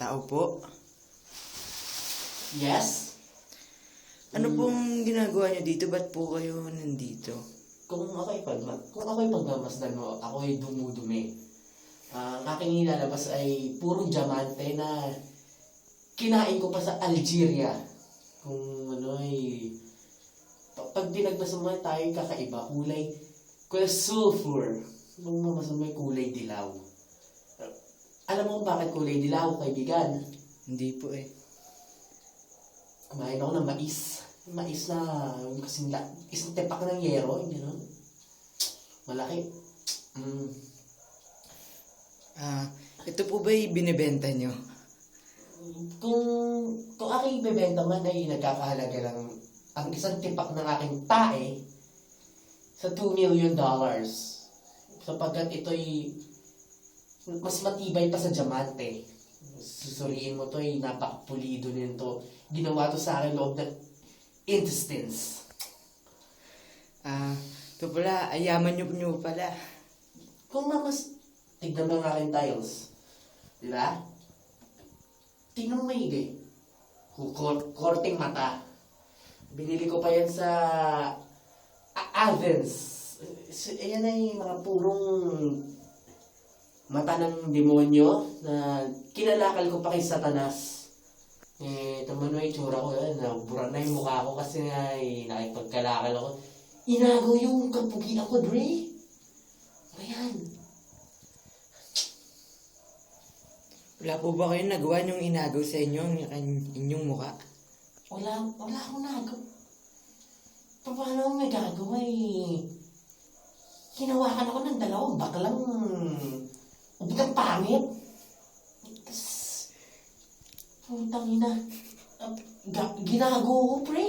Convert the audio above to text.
Tao po. Yes? Ano pong ginagawa niyo dito? Ba't po kayo nandito? Kung ako'y pag kung ako'y pagmamasdan mo, ako'y dumudumi. Ah, ang aking nilalabas ay purong diamante na kinain ko pa sa Algeria. Kung ano ay pa- pag binagbasan mo tayo kakaiba, kulay kulay sulfur. Kung ay kulay dilaw. Alam mo kung bakit kulay dilaw, kaibigan? Hindi po eh. Kumain ako ng mais. Mais na, kasing la, isang tepak ng yero, yung gano'n. Malaki. Mm. Ah, ito po ba'y binibenta niyo? Kung, kung aking ibebenta man ay nagkakahalaga lang ang isang tipak ng aking tae sa 2 million dollars. Sapagkat ito'y mas matibay pa sa diamante. Susuriin mo to ay napakapulido nito. Ginawa to sa akin loob ng intestines. Ah, ito pala, ayaman niyo niyo pala. Kung mamas, tignan mo ang aking tiles. Di ba? Tingnan mo maigi. Kor korting mata. Binili ko pa yan sa A- Athens. Ayan ay mga purong mata ng demonyo na kinalakal ko pa kay Satanas. Eh, tama na yung tsura ko. Eh, nabura na yung mukha ko kasi nga eh, nakipagkalakal ako. Inago yung kapugian ko, Dre. Ayan. Wala po ba kayong nagawa niyong inagaw sa inyo ang- inyong muka? Wala, wala akong nagawa. Pa- Paano may gagawa eh? Hinawakan ako ng dalawang baklang ubitang pangit. Tas, putang ina. Ginago ko, pre.